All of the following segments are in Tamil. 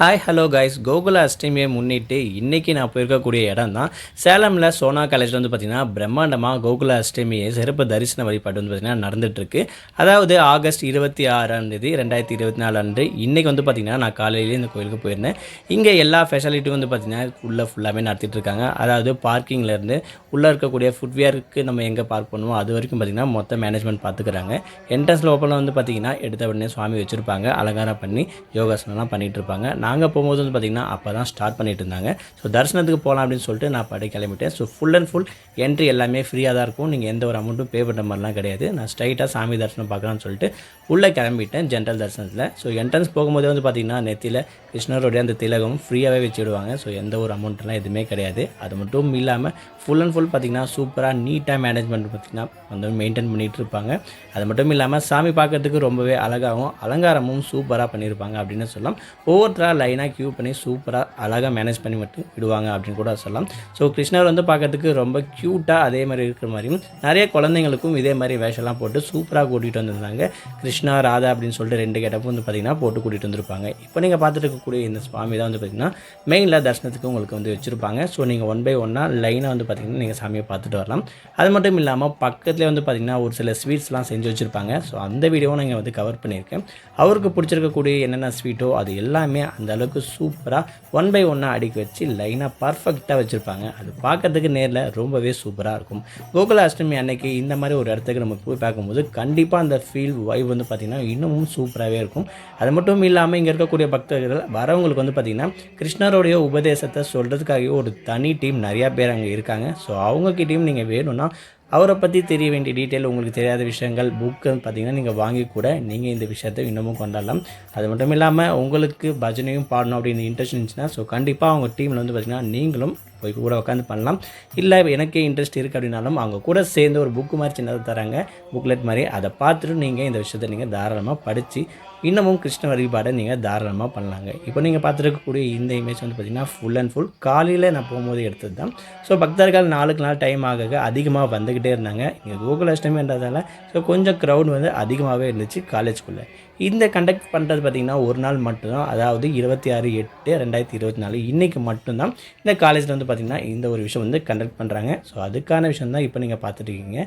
ஹாய் ஹலோ கைஸ் கோகுல அஷ்டமியை முன்னிட்டு இன்றைக்கி நான் போயிருக்கக்கூடிய இடம் தான் சேலமில் சோனா காலேஜில் வந்து பார்த்திங்கன்னா பிரம்மாண்டமாக கோகுல அஷ்டமியை சிறப்பு தரிசன வழிபாடு வந்து பார்த்திங்கன்னா நடந்துகிட்ருக்கு அதாவது ஆகஸ்ட் இருபத்தி ஆறாம் தேதி ரெண்டாயிரத்தி இருபத்தி நாலு அன்று இன்றைக்கி வந்து பார்த்திங்கன்னா நான் காலையிலேயே இந்த கோயிலுக்கு போயிருந்தேன். இங்கே எல்லா ஃபெசிலிட்டியும் வந்து பார்த்திங்கன்னா உள்ளே ஃபுல்லாகவே நடத்திட்டு இருக்காங்க. அதாவது பார்க்கிங்லேருந்து உள்ளே இருக்கக்கூடிய ஃபுட்வேருக்கு நம்ம எங்கே பார்க் பண்ணுவோம் அது வரைக்கும் பார்த்திங்கன்னா மொத்த மேனேஜ்மெண்ட் பார்த்துக்கிறாங்க என்ட்ரன்ஸில் ஓப்பனில் வந்து பார்த்திங்கன்னா எடுத்த உடனே சுவாமி வச்சுருப்பாங்க. அலங்காரம் பண்ணி யோகாசனம்லாம் பண்ணிகிட்டு இருப்பாங்க. நாங்கள் போகும்போது வந்து பார்த்திங்கன்னா அப்போ தான் ஸ்டார்ட் பண்ணிட்டு இருந்தாங்க. ஸோ தரிசனத்துக்கு போகலாம் அப்படின்னு சொல்லிட்டு நான் படி கிளம்பிட்டேன். So full and full entry எல்லாமே ஃப்ரீயாக தான் இருக்கும். நீங்கள் எந்த ஒரு அமௌண்ட்டும் பே பண்ணுற மாதிரிலாம் கிடையாது. நான் ஸ்ட்ரைட்டாக சாமி தரிசனம் பார்க்கலாம்னு சொல்லிட்டு உள்ளே கிளம்பிட்டேன் ஜென்ரல் தரிசனத்தில். ஸோ என்ட்ரன்ஸ் போகும்போது வந்து பார்த்திங்கன்னா நெத்தியில் கிருஷ்ணருடைய அந்த திலகம் ஃப்ரீயாகவே வச்சு விடுவாங்க ஸோ எந்த ஒரு அமௌண்ட்லாம் எதுவுமே கிடையாது. அது மட்டும் இல்லாமல் ஃபுல் அண்ட் ஃபுல் பார்த்திங்கன்னா சூப்பராக நீட்டாக மேனேஜ்மெண்ட் பார்த்திங்கன்னா வந்து மெயின்டைன் பண்ணிகிட்டு இருப்பாங்க. அது மட்டும் இல்லாமல் சாமி பார்க்கறதுக்கு ரொம்பவே அழகாகவும் அலங்காரமும் சூப்பராக பண்ணியிருப்பாங்க அப்படின்னு சொல்லலாம். ஒவ்வொருத்தராக லைனாக க்யூ பண்ணி சூப்பராக அழகாக மேனேஜ் பண்ணி மட்டும் விடுவாங்க அப்படின்னு கூட சொல்லலாம். ஸோ கிருஷ்ணர் வந்து பார்க்கறதுக்கு ரொம்ப க்யூட்டாக அதே மாதிரி இருக்கிற மாதிரியும் நிறைய குழந்தைங்களுக்கும் இதே மாதிரி வேஷம்லாம் போட்டு சூப்பராக கூட்டிகிட்டு வந்திருந்தாங்க. கிருஷ்ணா ராதா அப்படின்னு சொல்லிட்டு ரெண்டு கேட்டப்பும் வந்து பார்த்திங்கன்னா போட்டு கூட்டிகிட்டு வந்திருப்பாங்க. இப்போ நீங்கள் பார்த்துட்டு இருக்கக்கூடிய இந்த சுவாமி தான் வந்து பார்த்திங்கன்னா மெயினில் தரிசனத்துக்கு உங்களுக்கு வந்து வச்சுருப்பாங்க. ஸோ நீங்கள் ஒன் பை ஒன்னாக லைனாக வந்து பார்த்திங்கன்னா நீங்கள் சாமியை பார்த்துட்டு வரலாம். அது மட்டும் இல்லாமல் பக்கத்தில் வந்து பார்த்திங்கன்னா ஒரு சில ஸ்வீட்ஸ்லாம் செஞ்சு வச்சுருப்பாங்க. ஸோ அந்த வீடியோவும் நீங்கள் வந்து கவர் பண்ணியிருக்கேன். அவருக்கு பிடிச்சிருக்கக்கூடிய என்னென்ன ஸ்வீட்டோ அது எல்லாமே அந்த அளவுக்கு சூப்பராக ஒன் பை ஒன்னாக அடுக்கி வச்சு லைனாக பர்ஃபெக்டாக வச்சுருப்பாங்க. அது பார்க்கறதுக்கு நேரில் ரொம்பவே சூப்பராக இருக்கும். கோகுல அஷ்டமி அன்னைக்கு இந்த மாதிரி ஒரு இடத்துக்கு நம்ம போய் பார்க்கும்போது கண்டிப்பாக அந்த ஃபீல் வைப் வந்து பார்த்திங்கன்னா இன்னமும் சூப்பராகவே இருக்கும். அது மட்டும் இல்லாமல் இங்கே இருக்கக்கூடிய பக்தர்கள் வரவங்களுக்கு வந்து பார்த்திங்கன்னா கிருஷ்ணருடைய உபதேசத்தை சொல்கிறதுக்காகவே ஒரு தனி டீம் நிறையா பேர் அங்கே இருக்காங்க. ஸோ அவங்கக்கிட்டேயும் நீங்கள் வேணும்னா அவரை பற்றி தெரிய வேண்டிய டீட்டெயில் உங்களுக்கு தெரியாத விஷயங்கள் புக்கு பார்த்தீங்கன்னா நீங்கள் வாங்கி கூட நீங்கள் இந்த விஷயத்தை இன்னமும் கொண்டாடலாம். அது மட்டும் இல்லாமல் உங்களுக்கு பஜனையும் பாடணும் அப்படின்னு இன்ட்ரெஸ்ட் இருந்துச்சுன்னா ஸோ கண்டிப்பாக அவங்க டீமில் வந்து பார்த்திங்கன்னா நீங்களும் போய் கூட உட்காந்து பண்ணலாம். இல்லை எனக்கே இன்ட்ரெஸ்ட் இருக்குது அப்படின்னாலும் அவங்க கூட சேர்ந்து ஒரு புக்கு மாதிரி சின்னதாக தராங்க. புக்லெட் மாதிரி. அதை பார்த்துட்டு நீங்கள் இந்த விஷயத்தை நீங்கள் தாராளமாக படித்து இன்னமும் கிருஷ்ண வழிபாடை நீங்கள் தாராளமாக பண்ணலாங்க. இப்போ நீங்கள் பார்த்துருக்கக்கூடிய இந்த இமேஜ் வந்து பார்த்திங்கன்னா ஃபுல் அண்ட் ஃபுல் காலையில் நான் போகும்போது எடுத்தது தான் ஸோ பக்தர்கள் நாளுக்கு நாள் டைம் ஆக அதிகமாக வந்துக்கிட்டே இருந்தாங்க. இங்கே கோகுலாஷ்டமின்றதால ஸோ கொஞ்சம் க்ரௌட் வந்து அதிகமாகவே இருந்துச்சு காலேஜ்குள்ளே. இந்த கண்டக்ட் பண்ணுறது பார்த்திங்கன்னா ஒரு நாள் மட்டும்தான். அதாவது இருபத்தி ஆறு எட்டு ரெண்டாயிரத்தி இருபத்தி நாலு இன்றைக்கி மட்டும்தான். இந்த காலேஜில் வந்து பார்த்திங்கன்னா இந்த ஒரு விஷயம் வந்து கண்டக்ட் பண்ணுறாங்க ஸோ அதுக்கான விஷயம் தான் இப்போ நீங்கள் பார்த்துட்ருக்கீங்க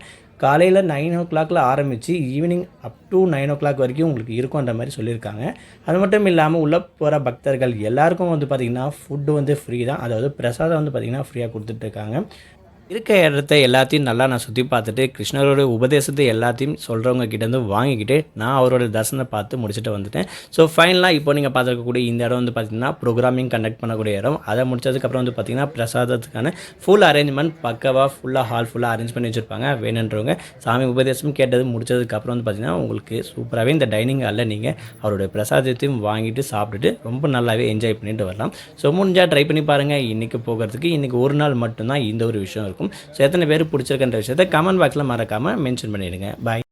காலையில் நைன் ஓ கிளாக்கில் ஆரம்பித்து evening up to nine o'clock வரைக்கும் உங்களுக்கு இருக்கும்ன்ற மாதிரி சொல்லியிருக்காங்க. அது மட்டும் இல்லாமல் உள்ளே போகிற பக்தர்கள் எல்லாருக்கும் வந்து பார்த்திங்கன்னா ஃபுட்டு வந்து ஃப்ரீ தான். அதாவது பிரசாதம் வந்து பார்த்திங்கன்னா ஃப்ரீயாக கொடுத்துட்ருக்காங்க இருக்க இடத்த எல்லாத்தையும் நல்லா நான் சுற்றி பார்த்துட்டு கிருஷ்ணரோட உபதேசத்தை எல்லாத்தையும் சொல்கிறவங்க கிட்டேருந்து வாங்கிக்கிட்டு நான் அவரோட தர்சனை பார்த்து முடிச்சுட்டு வந்துட்டேன். ஸோ ஃபைனலாக இப்போ நீங்கள் பார்த்துருக்கக்கூடிய இந்த இடம் வந்து பார்த்திங்கன்னா ப்ரோக்ராமிங் கண்டக்ட் பண்ணக்கூடிய இடம். அதை முடிச்சதுக்கப்புறம் வந்து பார்த்திங்கன்னா பிரசாதத்துக்கான ஃபுல் அரேஞ்ச்மெண்ட் பக்கவாக ஃபுல்லாக ஹால் ஃபுல்லாக அரேஞ்ச் பண்ணி வச்சுருப்பாங்க. வேணுன்றவங்க சாமி உபதேசம் கேட்டது முடிச்சதுக்கப்புறம் வந்து பார்த்திங்கன்னா உங்களுக்கு சூப்பராகவே இந்த டைனிங் ஹாலில் நீங்கள் அவருடைய பிரசாதத்தையும் வாங்கிட்டு சாப்பிட்டுட்டு ரொம்ப நல்லாவே என்ஜாய் பண்ணிட்டு வரலாம். ஸோ முடிஞ்சால் ட்ரை பண்ணி பாருங்கள் இன்றைக்கி போகிறதுக்கு இன்றைக்கி ஒரு நாள் மட்டும்தான் இந்த ஒரு விஷயம் இருக்கும். இருக்கும். ஸோ எத்தனை பேர் பிடிச்சிருக்கின்ற விஷயத்தை கமெண்ட் பாக்ஸில் மறக்காமல் மென்ஷன் பண்ணிவிடுங்க பாய்